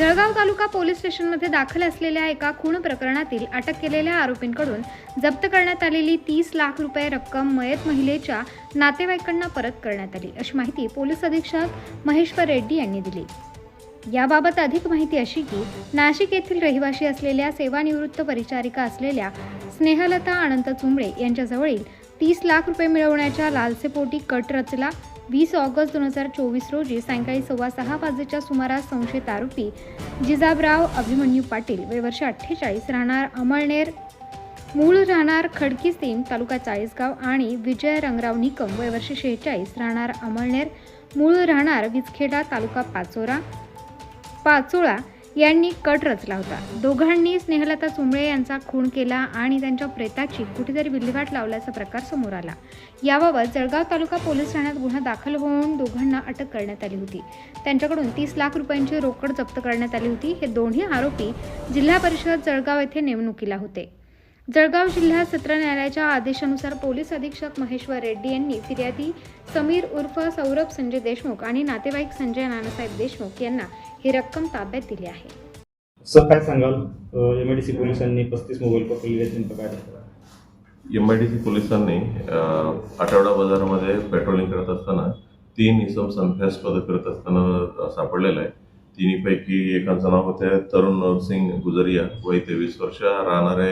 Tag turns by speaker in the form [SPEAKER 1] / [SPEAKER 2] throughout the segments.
[SPEAKER 1] जळगाव तालुका police स्टेशनमध्ये दाखल असलेल्या एका खून प्रकरणातील अटक केलेल्या आरोपींकडून जप्त करण्यात आलेली तीस लाख रुपये रक्कम मयत महिलेच्या नातेवाईकांना परत करण्यात आली. अशी माहिती पोलीस अधीक्षक महेश्वर रेड्डी यांनी दिली. याबाबत अधिक माहिती अशी की नाशिक येथील रहिवासी असलेल्या सेवानिवृत्त परिचारिका असलेल्या स्नेहलता अनंत चुंबळे यांच्याजवळील तीस लाख रुपये मिळवण्याच्या लालसेपोटी कट रचला वीस ऑगस्ट दोन हजार चोवीस रोजी सायंकाळी सव्वा सहा वाजेच्या सुमारास संशयित आरोपी जिजाबराव अभिमन्यू पाटील वय वर्ष अठ्ठेचाळीस राहणार अमळनेर मूळ राहणार खडकीसीम तालुका चाळीसगाव आणि विजय रंगराव निकम वय वर्ष शेहेचाळीस राहणार अमळनेर मूळ राहणार विजखेडा तालुका पाचोरा पाचोळा यांनी कट रचला होता. दोघांनी स्नेहलता चुंबळे यांचा खून केला आणि त्यांच्या प्रेताची कुठेतरी विल्हेवाट लावल्याचा प्रकार समोर आला. याबाबत जळगाव तालुका पोलीस ठाण्यात गुन्हा दाखल होऊन दोघांना अटक करण्यात आली होती. त्यांच्याकडून तीस लाख रुपयांची रोकड जप्त करण्यात आली होती. हे दोन्ही आरोपी जिल्हा परिषद जळगाव येथे नेमणुकीला होते. जळगाव जिल्हा सत्र न्यायालयाच्या आदेशानुसार पोलीस अधीक्षक महेश्वर रेड्डी यांनी फिर्यादी समीर उर्फ सौरभ संजय देशमुख आणि नातेवाईक संजय नानासाहेब देशमुख यांना ही रक्कम ताब्यात दिली आहे.
[SPEAKER 2] सर काय सांगाल? एम आय डी सी पोलिसांनी पस्तीस मोबाईल पकडले आहेत नेमकं काय झालं?
[SPEAKER 3] एम आय डी सी पोलिसांनी अ, आठवडा बाजारामध्ये पेट्रोलिंग करत असताना तीन इसम संशयास्पद करत असताना सापडलेलं आहे. तिन्हीपैकी एकाचं नाव होते तरुण नरसिंग गुजरिया. वय तेवीस वर्ष राहणारे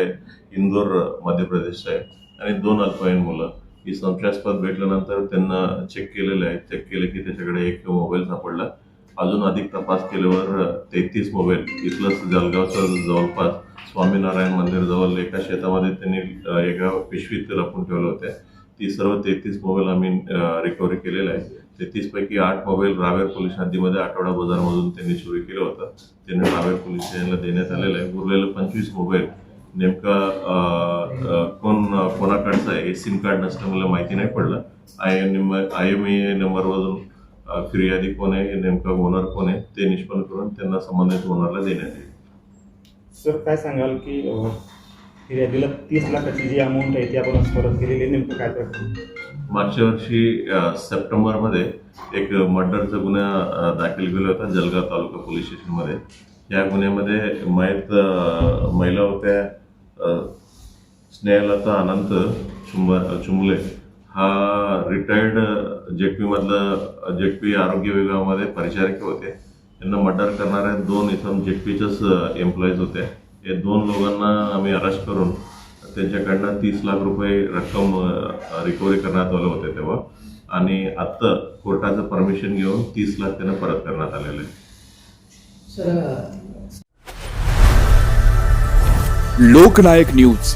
[SPEAKER 3] इंदोर मध्य प्रदेशचे आहे. आणि दोन अल्पवयीन मुलं. ही संशयास्पद भेटल्यानंतर त्यांना चेक केलेले आहे चेक केले की त्याच्याकडे एक मोबाईल सापडला. अजून अधिक तपास केल्यावर तेहतीस मोबाईल इथलंच जळगावचं जवळपास स्वामीनारायण मंदिर जवळ एका शेतामध्ये त्यांनी एका पिशवीत लपून ठेवले होते. ती सर्व तेहतीस मोबाईल आम्ही रिकव्हरी केलेले आहे तेहतीसपैकी आठ मोबाईल रावेर पोलीस हद्दीमध्ये आठवडा बाजारमधून त्यांनी चोरी केलं होतं. त्यांनी रावेर पोलीस स्टेशनला देण्यात आलेलं आहे. उरलेलं पंचवीस मोबाईल नेमका कोण कोणाकडचं आहे हे सिम कार्ड नसलं मला माहिती नाही पडलं. I M I M A नंबरवरून फिर्यादी कोण आहे नेमका ओनर कोण आहे ते निष्पन्न करून त्यांना संबंधित ओनरला देण्यात येईल.
[SPEAKER 2] सर काय सांगाल की फिर्यादीला तीस लाखाची जी अमाऊंट आहे ती आपण परत केलेली नेमकं काय करतो
[SPEAKER 3] मागच्या वर्षी सप्टेंबरमध्ये एक मर्डरचा गुन्हा दाखल केला होता जलगाव तालुका पोलीस स्टेशनमध्ये. या गुन्ह्यामध्ये मयत महिला होत्या. स्नेहलता अनंत चुंब चुंबले. हा रिटायर्ड जेटपीमधलं जेटपी आरोग्य विभागामध्ये परिचारिक होते. त्यांना मर्डर करणाऱ्या दोन इथं जेटपीच्याच एम्प्लॉईज होते हे दोन लोकांना आम्ही अरेस्ट करून त्यांच्याकडनं तीस लाख रुपये रक्कम रिकव्हरी करण्यात आलं होते तेव्हा. आणि आत्ता कोर्टाचं परमिशन घेऊन तीस लाख त्यांना परत करण्यात आलेलं आहे.
[SPEAKER 4] लोकनायक न्यूज.